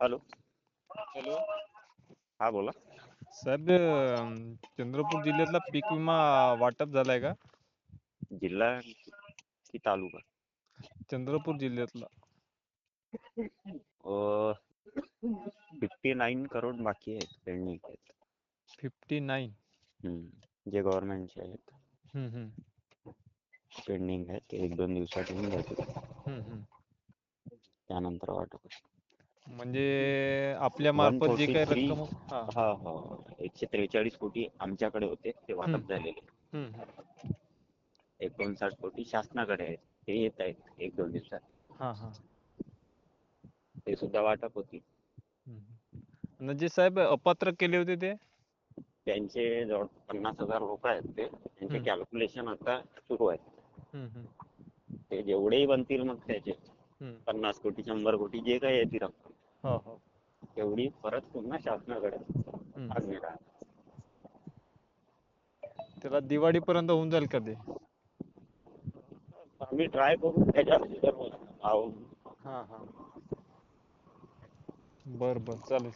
Hello. Hello. हा बोला. साहेब अं, चंद्रपूर जिल्ह्यातला पीक विमा वाटप झालाय का? जिल्हा की तालुका? चंद्रपूर जिल्ह्यातला. फिफ्टी नाईन करोड बाकी आहेत पेंडिंग आहेत. फिफ्टी नाईन हम्म. जे गव्हर्नमेंटचे आहेत. पेंडिंग आहेत ते एक दोन दिवसात येऊन जातील. त्यानंतर वाटप म्हणजे आपल्या मार्फत जे काही 143 रक्कम हा हा हा एकशे त्रेचाळीस कोटी आमच्याकडे होते ते वाटप. झालेले. एकोणसाठ कोटी शासनाकडे आहेत ते येत आहेत एक दोन दिवसात हा हा ते सुद्धा वाटप हम्म. म्हणजे साहेब अपात्र केले होते ते त्यांचे जवळ पन्नास हजार लोक आहेत ते त्यांचे. कॅल्क्युलेशन आता सुरू आहे. ते जेवढेही बनतील मग त्याचे. पन्नास कोटी शंभर कोटी जे काही येते रक्कम हो हो. तेवढी परत पुन्हा शासनाकडे. त्याला दिवाळीपर्यंत होऊन जाईल का ते? आम्ही ट्राय करू त्याच्यात भाव हा हा. बर बर. चालेल.